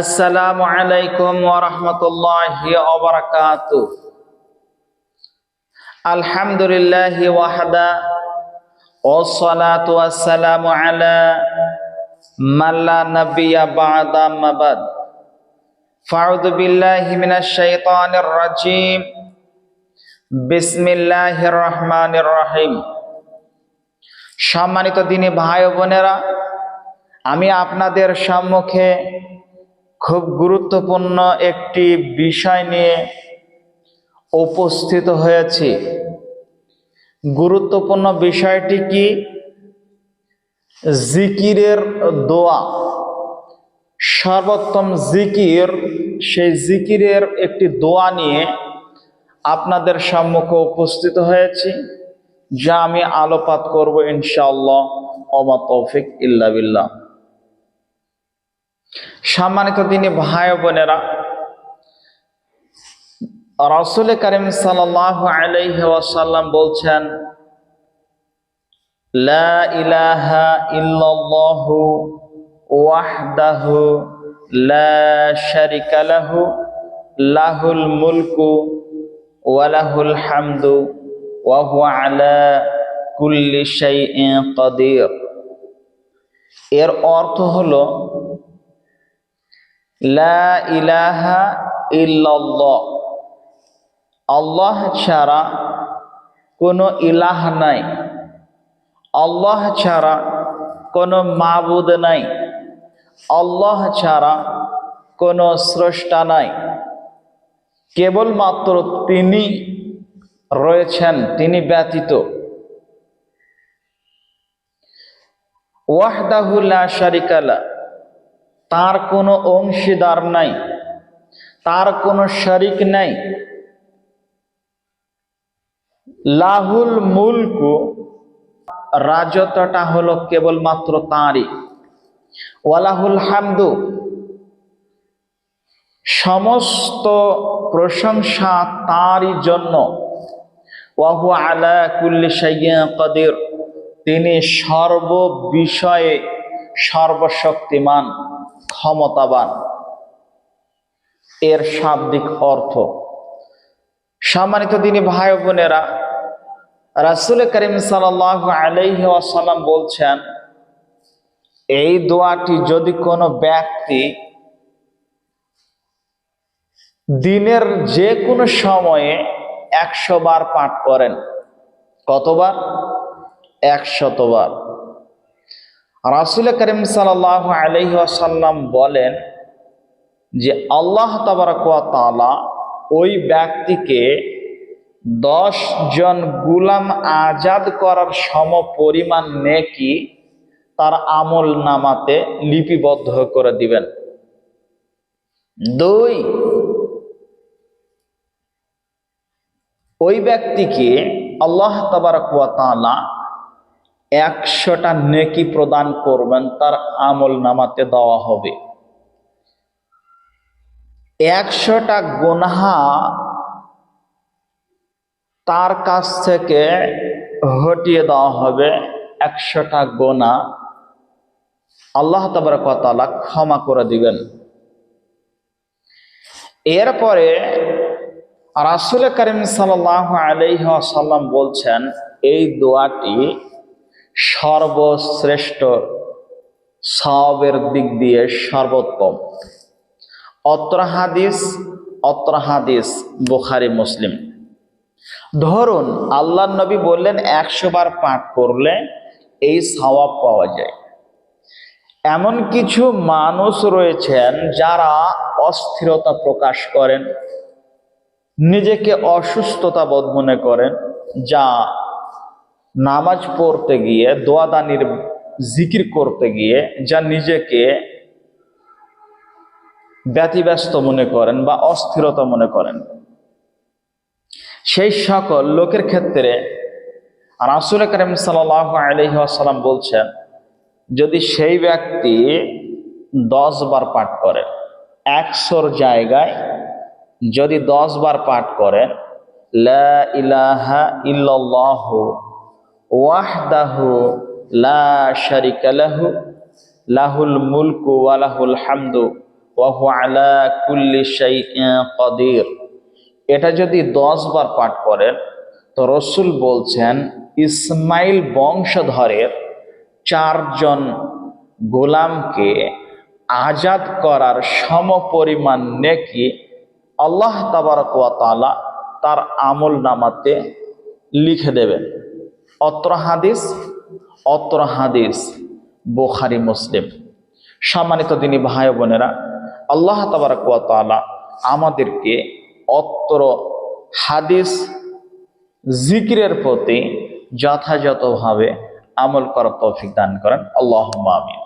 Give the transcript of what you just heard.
আসসালামু আলাইকুম ওরহমতুল্লাহি ওবরাকাত আলহামদুলিল্লাহ ওয়াহদা ওসলাত ওয়াসসালামু আলা মাল্লা নবিয়া মাবাদ ফাউযু বিল্লাহি রাজীম। বিসমিল্লাহির রহমানির রহিম। সম্মানিত দিনী ভাই বোনেরা, আমি আপনাদের সম্মুখে খুব গুরুত্বপূর্ণ একটি বিষয় নিয়ে উপস্থিত হয়েছি। গুরুত্বপূর্ণ বিষয়টি কি? জিকিরের দোয়া। সর্বোত্তম জিকির, সেই জিকিরের একটি দোয়া নিয়ে আপনাদের সম্মুখে উপস্থিত হয়েছি, যা আমি আলোপাত করব ইনশাআল্লাহ অমা তৌফিক ইল্লা বিল্লাহ। সম্মানিত দিনী ভাই বোনেরা, রসুল করিম সাল্লাহ আলাইহি ওয়াসাল্লাম বলছেন, লা ইলাহা লা লাহু, লাহুল হামদু আলা এর অর্থ হলো লা ইলাহা আল্লাহ ছাড়া কোনো ইলাহ নাই। আল্লাহ ছাড়া কোনো মাবুদ নাই। আল্লাহ ছাড়া কোনো স্রষ্টা নাই। কেবলমাত্র তিনি রয়েছেন, তিনি ব্যতীত। ওয়াহদাহুল্লা শারিকালা তার কোনো অংশীদার নাই, তার কোনো শরিক নাই। লাহুল মুলকু রাজত্বটা হলো কেবলমাত্র তাঁরই। ওয়ালাহুল হামদু। সমস্ত প্রশংসা তাঁরই জন্য। ওয়াহু আলা কুল্লি সাইয়া কদির। তিনি সর্ব বিষয়ে সর্বশক্তিমান। ক্ষমতাবান। এর শাব্দিক অর্থ, সম্মানিত দিনী ভাই বোনেরা, রাসুল করিম সাল আলাইহি আসাল্লাম বলছেন, এই দোয়াটি যদি কোনো ব্যক্তি দিনের যে কোনো সময়ে একশো বার পাঠ করেন, কতবার? একশতবার রাসুল করিম সাল আলহি আসাল্লাম বলেন যে আল্লাহ তালা ওই ব্যক্তিকে দশ জন গুলাম আজাদ করার সম পরিমাণ নেকি তার আমল নামাতে লিপিবদ্ধ করে দিবেন। দুই, ওই ব্যক্তিকে আল্লাহ তালা একশোটা নেকি প্রদান করবেন, তার আমল নামাতে দেওয়া হবে। একশোটা গোনহা তার কাছ থেকে হটিয়ে দেওয়া হবে, একশোটা গোনা আল্লাহ তালা ক্ষমা করে দিবেন। এরপরে রাসুল করিম সাল আলহাসাল্লাম বলছেন, এই দোয়াটি সর্বশ্রেষ্ঠ সবের দিক দিয়ে সর্বোত্তম। অত্র হাদিস, অত্র বুখারি, মুসলিম। ধরুন আল্লাহ নবী বললেন, একশো বার পাঠ করলে এই সওয়াব পাওয়া যায়। এমন কিছু মানুষ রয়েছেন যারা অস্থিরতা প্রকাশ করেন, নিজেকে অসুস্থতা বোধ মনে করেন, যা নামাজ পড়তে গিয়ে, দোয়াদানির জিকির করতে গিয়ে যা নিজেকে ব্যতিব্যস্ত মনে করেন বা অস্থিরতা মনে করেন। সেই সকল লোকের ক্ষেত্রে রাসুল করিম সাল্লাম বলছেন, যদি সেই ব্যক্তি দশ বার পাঠ করে, একশোর জায়গায় যদি দশ বার পাঠ করেন লা ইলাহা ইল্লাল্লাহু ওয়াহদাহু লা শারিকা লাহু, লাহুল মুলকু ওয়া লাহুল হামদু ওয়াহু আলা কুল্লি শাইইন কাদির। এটা যদি দশ বার পাঠ করেন, তো রসুল বলছেন, ইসমাইল বংশধরের চারজন গোলামকে আজাদ করার সমপরিমাণ নেকি আল্লাহ তাবারক ওয়া তার আমল নামাতে লিখে দেবেন। অত্র হাদিস অত্র হাদিস, বোখারি, মুসলিম। সম্মানিত দিনী ভাই বোনেরা, আল্লাহ তাবারক ওয়া আমাদেরকে অত্র হাদিস জিকিরের প্রতি যথাযথভাবে আমল করার তৌফিক দান করেন। আল্লাহ আমিন।